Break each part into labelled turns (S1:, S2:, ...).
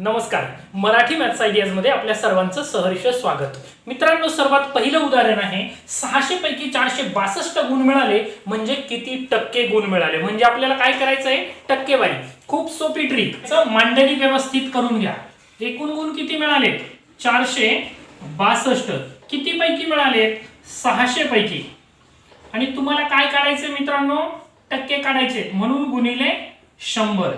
S1: नमस्कार. मराठी मॅथ्स आयडियाजमध्ये आपल्या सर्वांचं सहर्ष स्वागत. मित्रांनो सर्वात पहिलं उदाहरण आहे सहाशे पैकी चारशे बासष्ट गुण मिळाले म्हणजे किती टक्के गुण मिळाले? म्हणजे आपल्याला काय करायचं आहे टक्केवारी. खूप सोपी ट्रिक मांडणी व्यवस्थित करून घ्या. एकूण गुण किती मिळाले चारशे बासष्ट. किती पैकी मिळाले सहाशे पैकी. आणि तुम्हाला काय काढायचे मित्रांनो? टक्के काढायचे म्हणून गुणिले शंभर.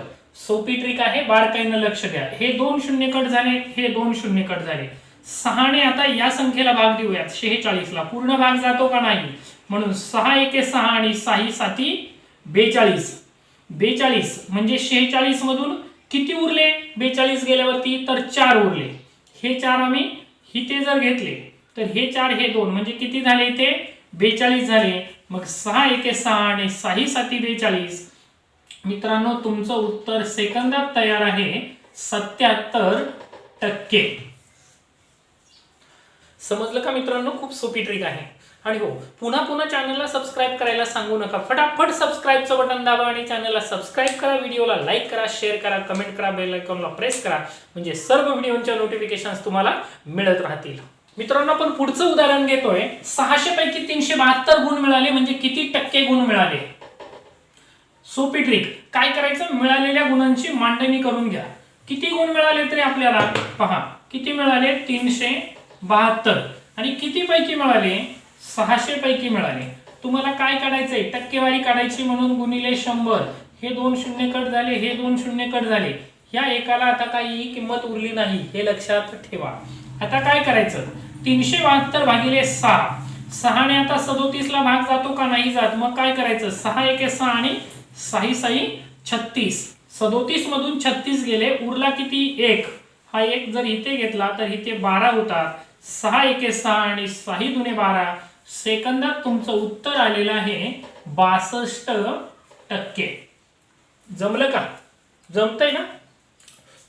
S1: सोपी ट्रिक आहे बारकाईनं लक्ष द्या. हे दोन शून्य कट झाले हे दोन शून्य कट झाले. सहाने आता या संख्येला भाग देऊयात. शेहेचाळीसला पूर्ण भाग जातो का नाही? म्हणून सहा एके सहा आणि साही साती बेचाळीस. बेचाळीस म्हणजे शेहेचाळीस मधून किती उरले? बेचाळीस गेल्यावरती तर चार उरले. हे चार आम्ही हिते जर घेतले तर हे चार हे दोन म्हणजे किती झाले इथे? बेचाळीस झाले. मग सहा एके सहा आणि साही साती बेचाळीस. मित्रांनो तुमचं उत्तर सेकंदात तयार आहे. सत्याहत्तर टक्के. समजलं का मित्रांनो? खूप सोपी ट्रिक आहे. आणि हो पुन्हा पुन्हा चॅनलला सबस्क्राईब करायला सांगू नका. फटाफट सबस्क्राईबचं बटन दाबा आणि चॅनलला सबस्क्राईब करा. व्हिडिओला लाईक करा शेअर करा कमेंट करा बेल आयकॉनला प्रेस करा. म्हणजे सर्व व्हिडिओच्या नोटिफिकेशन तुम्हाला मिळत राहतील. मित्रांनो आपण पुढचं उदाहरण घेतोय. सहाशे पैकी तीनशे बहात्तर गुण मिळाले म्हणजे किती टक्के गुण मिळाले? सोपी ट्रिक काय करायचं? मिळालेल्या गुणांची मांडणी करून घ्या. किती गुण मिळाले तरी आपल्याला? पहा. किती मिळाले? तीनशे बहात्तर. आणि किती पैकी मिळाले? सहाशे पैकी मिळाले. तुम्हाला काय काढायचंय? टक्केवारी काढायची म्हणून गुणिले शंभर. हे दोन शून्य कट झाले. हे दोन शून्य कट झाले. ह्या एकाला आता काही किंमत उरली नाही. हे लक्षात ठेवा. आता काय करायचं? तीनशे बहात्तर भागिले सहा. सहाने आता सदोतीसला भाग जातो का? नाही जात. मग काय करायचं? सहा एके सहा आणि साई साई छत्तीस. सदोतीस मधून छत्तीस गेले उरला किती? एक. हा एक जर इथे घेतला तर इथे बारा होतात. सहा एके सहा आणि साही दुने बारा. सेकंदात तुमचं उत्तर आलेलं आहे बासष्ट टक्के. जमलं का? जमतंय ना?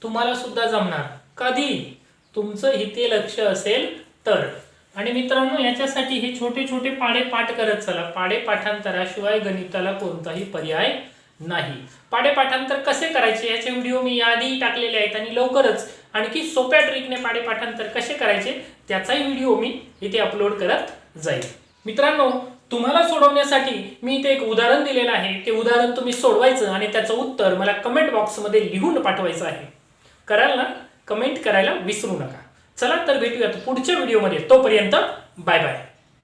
S1: तुम्हाला सुद्धा जमणार. कधी? तुमचं इथे लक्ष असेल तर. आणि मित्रांनो याच्यासाठी हे छोटे छोटे पाडे पाठ करत चला. पाडे पाठांतराशिवाय गणिताला कोणताही पर्याय नाही. पाडे पाठांतर कसे करायचे? याचे व्हिडिओ मी याआधी टाकलेले आहेत आणि लवकरच आणखी सोप्या ट्रिकने पाडे पाठांतर कसे करायचे त्याचाही व्हिडिओ मी इथे अपलोड करत जाईल मित्रांनो तुम्हाला सोडवण्यासाठी मी इथे एक उदाहरण दिलेलं आहे. ते उदाहरण तुम्ही सोडवायचं आणि त्याचं उत्तर मला कमेंट बॉक्समध्ये लिहून पाठवायचं आहे. कराल ना? कमेंट करायला विसरू नका. चला तर भेटूयात पुढच्या व्हिडिओमध्ये. तोपर्यंत बाय बाय.